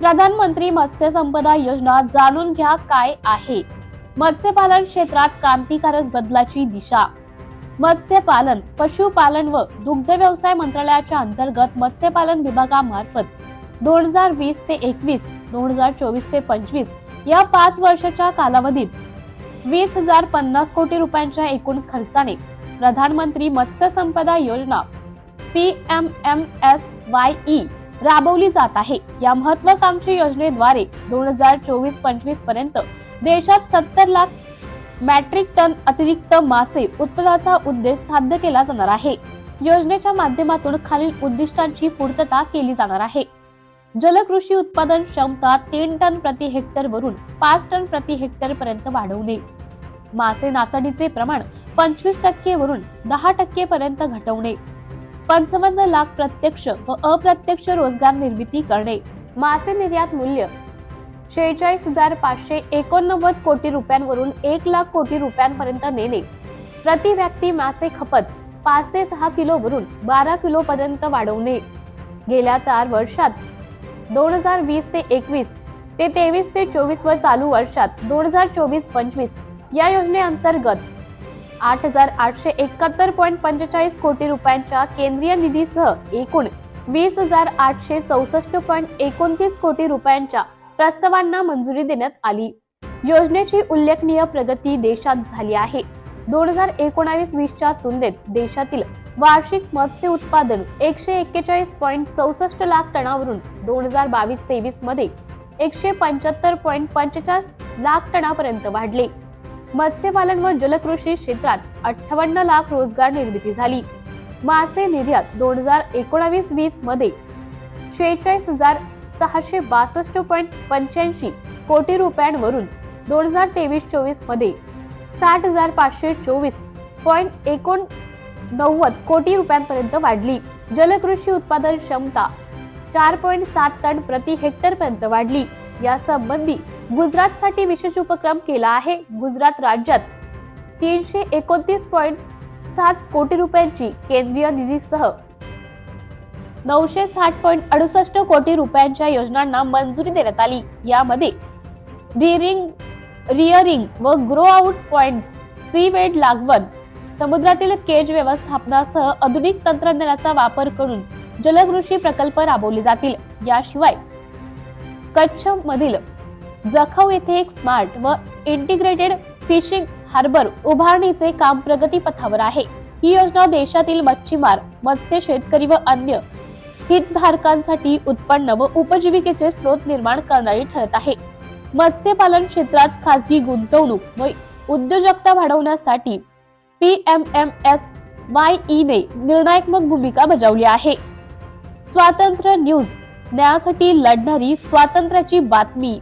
प्रधानमंत्री मत्स्य संपदा योजना जाणून घ्या काय आहे? मत्स्यपालन क्षेत्रात क्रांतिकारक बदलाची दिशा. मत्स्यपालन पशुपालन व दुग्ध व्यवसाय मंत्रालयाच्या अंतर्गत मत्स्यपालन विभागामार्फत दोन हजार वीस ते एकवीस दोन हजार चोवीस ते पंचवीस या पाच वर्षाच्या कालावधीत वीस हजार पन्नास कोटी रुपयांच्या एकूण खर्चाने प्रधानमंत्री मत्स्य संपदा योजना P M M S Y E राबवली जात आहे. या महत्वाकांक्षी योजनेद्वारे दोन हजार चोवीस पंचवीसपर्यंत देशात सत्तर लाख मॅट्रिक टन अतिरिक्त मासे उत्पादनाचा उद्देश साध्य केला जाणार आहे. योजनेच्या माध्यमातून खालील उद्दिष्टांची पूर्तता केली जाणार आहे. जलकृषी उत्पादन क्षमता तीन टन प्रति हेक्टर वरून पाच टन प्रति हेक्टर पर्यंत वाढवणे. मासे नाचडीचे प्रमाण पंचवीस टक्के वरून दहा टक्के पर्यंत घटवणे. पंचावन्न लाख प्रत्यक्ष व अप्रत्यक्ष रोजगार निर्मिती करणे. मासे निर्यात मूल्य. शेहेचाळीस हजार पाचशे एकोणनव्वद कोटी रुपयांवरून एक लाख कोटी रुपयांपर्यंत नेणे. प्रति व्यक्ती मासे खपत पाच ते सहा किलो वरून बारा किलो पर्यंत वाढवणे. गेल्या चार वर्षात दोन हजार वीस ते एकवीस ते तेवीस ते चोवीस व चालू वर्षात दोन हजार चोवीस पंचवीस या योजनेअंतर्गत आठ हजार आठशे एकाहत्तर पॉईंट पंचेचाळीस कोटी रुपयांच्या केंद्रीय निधीसह एकूण वीस हजार आठशे चौसष्ट पॉईंट एकोणतीस कोटी रुपयांच्या प्रस्तावांना मंजुरी देण्यात आली. योजनेची उल्लेखनीय प्रगती देशात झाली आहे. दोन हजार एकोणावीस वीसच्या तुलनेत देशातील वार्षिक मत्स्य उत्पादन एकशे एक्केचाळीस पॉईंट चौसष्ट लाख टनावरून दोन हजार बावीस तेवीसमध्ये एकशे पंच्याहत्तर पॉईंट पंचेचाळीस लाख टनापर्यंत वाढले. मत्स्यपालन व जलकृषी क्षेत्रात अठ्ठावन्न लाख रोजगार निर्मिती झाली. मासे निर्यात दोन हजार एकोणावीस वीसमध्ये शेहेचाळीस हजार सहाशे बासष्ट पॉईंट पंच्याऐंशी कोटी रुपयांवरून दोन हजार तेवीस चोवीसमध्ये साठ हजार पाचशे चोवीस पॉईंट एकोणनव्वद कोटी रुपयांपर्यंत वाढली. जलकृषी उत्पादन क्षमता चार पॉईंट सात टन प्रति हेक्टर पर्यंत वाढली. या संबंधी गुजरातसाठी विशेष उपक्रम केला आहे. गुजरात राज्यात तीनशे एकोणतीस पॉईंट सात कोटी रुपयांची केंद्रीय निधीसह नऊशे साठ पॉईंट अडुसष्ट कोटी रुपयांच्या योजनांना मंजुरी देण्यात आली. यामध्ये रिरिंग रिअरिंग व ग्रो आउट पॉइंट्स सी वेड लागवण समुद्रातील केज व्यवस्थापनासह आधुनिक तंत्रज्ञानाचा वापर करून जलकृषी प्रकल्प राबवले जातील. याशिवाय कच्छ मधील जखव येथे एक स्मार्ट व इंटिग्रेटेड फिशिंग हार्बर उभारणीचे काम प्रगतीपथावर आहे. ही योजना देशातील मच्छीमार मत्स्य शेतकरी व अन्य हितधारकांसाठी उत्पन्न व उपजीविकेचे स्रोत निर्माण करणारी ठरत आहे. मत्स्यपालन क्षेत्रात खासगी गुंतवणूक व उद्योजकता वाढवण्यासाठी P M M S Y E ने निर्णायक भूमिका बजावली आहे. स्वातंत्र्य न्यूज न्यायासाठी लढणारी स्वातंत्र्याची बातमी.